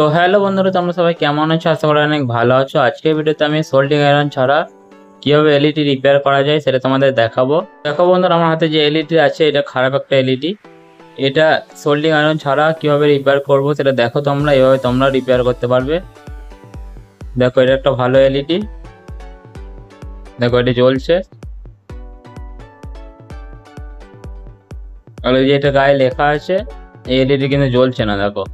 তো হ্যালো বন্ধুরা, তোমরা সবাই কেমন আছো? আশা করি অনেক ভালো আছো। আজকের ভিডিওতে আমি সোল্ডিং আয়রন ছাড়া কীভাবে এলইডি রিপেয়ার করা যায় সেটা তোমাদের দেখাবো। দেখো বন্ধুরা, আমার হাতে যে এলইডি আছে, এটা খারাপ একটা এলইডি এটা সোল্ডিং আয়রন ছাড়া কীভাবে রিপেয়ার করব সেটা দেখো তোমরা, এভাবে তোমরা রিপেয়ার করতে পারবে। দেখো, এটা একটা ভালো এলইডি দেখো, এটা জ্বলছে। আর ওই যে এটা গায়ে লেখা আছে, এই এলইডি কিন্তু জ্বলছে না, দেখো।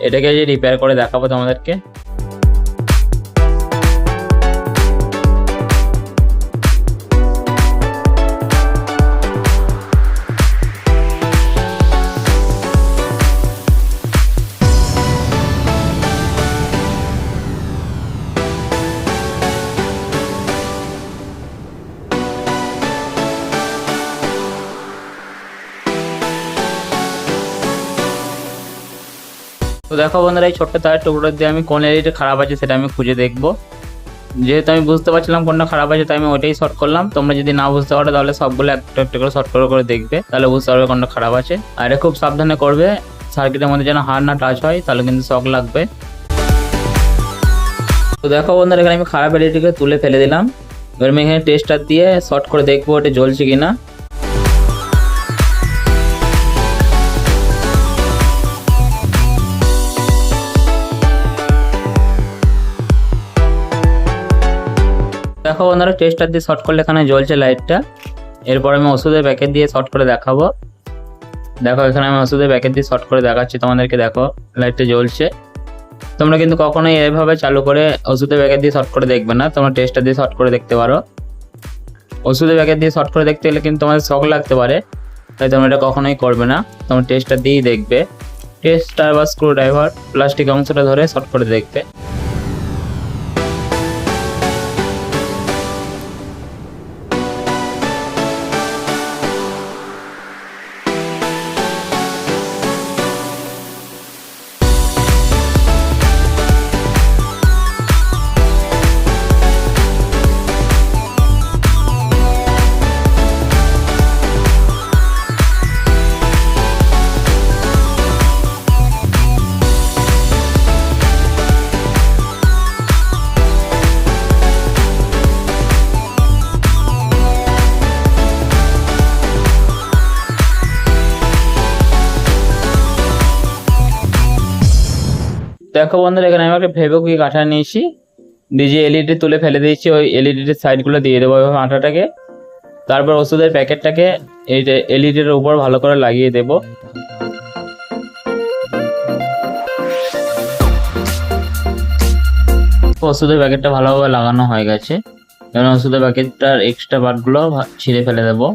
এটাকে যে রিপেয়ার করে দেখাবো তোমাদেরকে। তো দেখো বন্ধুরা, এই ছোট্ট তারের টুকরো দিয়ে আমি কোন এলিটা খারাপ আছে সেটা আমি খুঁজে দেখব। যেহেতু আমি বুঝতে পারছিলাম কোনটা খারাপ আছে, তাই আমি ওইটাই শর্ট করলাম। তোমরা যদি না বুঝতে পারো, তাহলে সবগুলো একটা একটা করে শর্ট করে করে দেখবে, তাহলে বুঝতে পারবে কোনটা খারাপ আছে। আর এটা খুব সাবধানে করবে সার্কিটের মধ্যে যেন হার না টাচ হয়, তাহলে কিন্তু শক লাগবে। তো দেখো বন্ধুরা, এখানে আমি খারাপ এলিটিকে তুলে ফেলে দিলাম। এবার আমি এখানে টেস্টার দিয়ে শর্ট করে দেখব ওটা জ্বলছে কিনা। দেখো বন্ধুরা টেস্টার দিয়ে শর্ট করলে এখানে জ্বলছে লাইটটা এরপর আমি ওষুধের প্যাকেট দিয়ে শর্ট করে দেখাবো। দেখো, এখানে আমি ওষুধের প্যাকেট দিয়ে শর্ট করে দেখাচ্ছি, তোমাদেরকে দেখো লাইটটা জ্বলছে। তোমরা কিন্তু কখনোই এভাবে চালু করে ওষুধের প্যাকেট দিয়ে শর্ট করে দেখবে না, তোমরা টেস্টার দিয়ে শর্ট করে দেখতে পারো। ওষুধের প্যাকেট দিয়ে শর্ট করে দেখতে গেলে কিন্তু তোমাদের শখ লাগতে পারে, তাই তোমরা এটা কখনোই করবে না। তোমরা টেস্টার দিয়েই দেখবে। টেস্টার বা স্ক্রু ড্রাইভার প্লাস্টিক অংশটা ধরে শর্ট করে দেখবে। দেখো বন্ধুরা, এখানে আমি একটা ফেবুকি কাঠা নিয়েছি। ডিজে এলইডি তুলে ফেলে দিয়েছি, ওই এলইডির সাইডগুলো দিয়ে দেবো আঠাটাকে তারপর ওষুধের প্যাকেটটাকে এই যে এলইডির উপর ভালো করে লাগিয়ে দেবো। ওষুধের প্যাকেটটা ভালোভাবে লাগানো হয়ে গেছে। এবার ওষুধের প্যাকেটটার এক্সট্রা পার্টগুলো ছিঁড়ে ফেলে দেবো।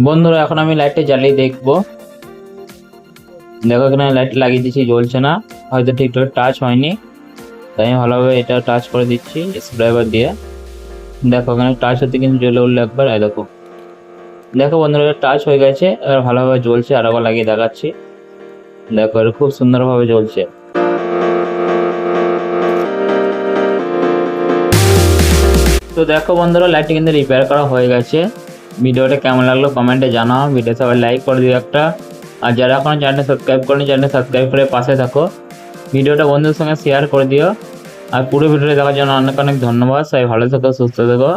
বন্ধুরা, এখন আমি লাইটটা জ্বালিয়ে দেখব। দেখো এখানে লাইট লাগিয়ে দিচ্ছি জ্বলছে না। হয়তো ঠিকঠাক টাচ হয়নি। তাই আমি ভালোভাবে এটা টাচ করে দিচ্ছি স্ক্রাইবার দিয়ে। দেখো, এখানে টাচ হতে কিন্তু জ্বলে উঠল একবার দেখো। দেখো বন্ধুরা টাচ হয়ে গেছে, এবার ভালোভাবে জ্বলছে, আর একবার লাগিয়ে দেখাচ্ছি। দেখো, এটা খুব সুন্দরভাবে জ্বলছে। তো দেখো বন্ধুরা লাইটটি কিন্তু রিপেয়ার করা হয়ে গেছে। ভিডিওটা কেমন লাগল কমেন্টে জানাও ভিডিও সবাই লাইক করে দিও একটা। আর যারা এখনও চ্যানেলটা সাবস্ক্রাইব করেনি চ্যানেল সাবস্ক্রাইব করে পাশে থাকো। ভিডিওটা বন্ধুদের সঙ্গে শেয়ার করে দিও। আর পুরো ভিডিওটা দেখার জন্য অনেক অনেক ধন্যবাদ। সবাই ভালো থেকো, সুস্থ থেকো।